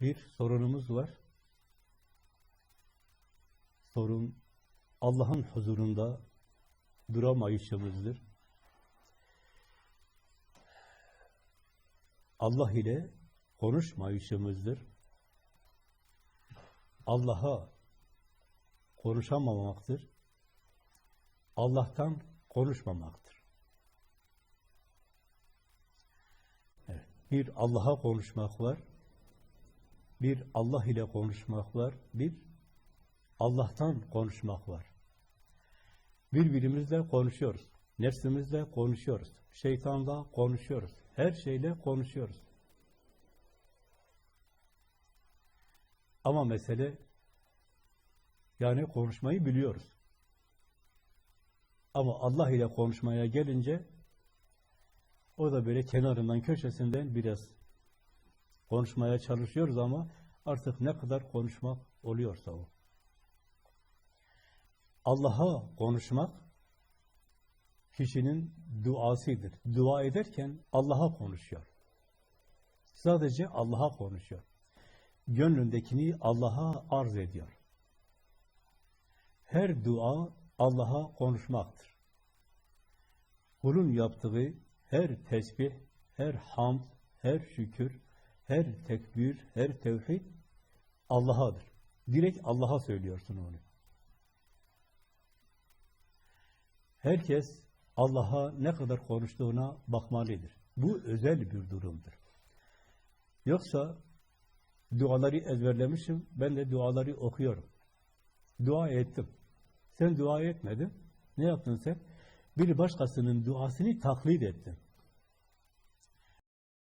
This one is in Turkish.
Bir sorunumuz var. Sorun Allah'ın huzurunda duramayışımızdır. Allah ile konuşmayışımızdır. Allah'a konuşamamaktır. Allah'tan konuşmamaktır. Evet, bir Allah'a konuşmak var, bir Allah ile konuşmak var, bir Allah'tan konuşmak var. Birbirimizle konuşuyoruz. Nefsimizle konuşuyoruz. Şeytanla konuşuyoruz. Her şeyle konuşuyoruz. Ama mesele yani konuşmayı biliyoruz. Ama Allah ile konuşmaya gelince o da böyle kenarından, köşesinden biraz konuşmaya çalışıyoruz ama artık ne kadar konuşmak oluyorsa o. Allah'a konuşmak kişinin duasıdır. Dua ederken Allah'a konuşuyor. Sadece Allah'a konuşuyor. Gönlündekini Allah'a arz ediyor. Her dua Allah'a konuşmaktır. Kulun yaptığı her tesbih, her hamd, her şükür, her tekbir, her tevhid Allah'adır. Direkt Allah'a söylüyorsun onu. Herkes Allah'a ne kadar konuştuğuna bakmalıdır. Bu özel bir durumdur. Yoksa duaları ezberlemişim, ben de duaları okuyorum. Dua ettim. Sen dua etmedin. Ne yaptın sen? Bir başkasının duasını taklit ettin.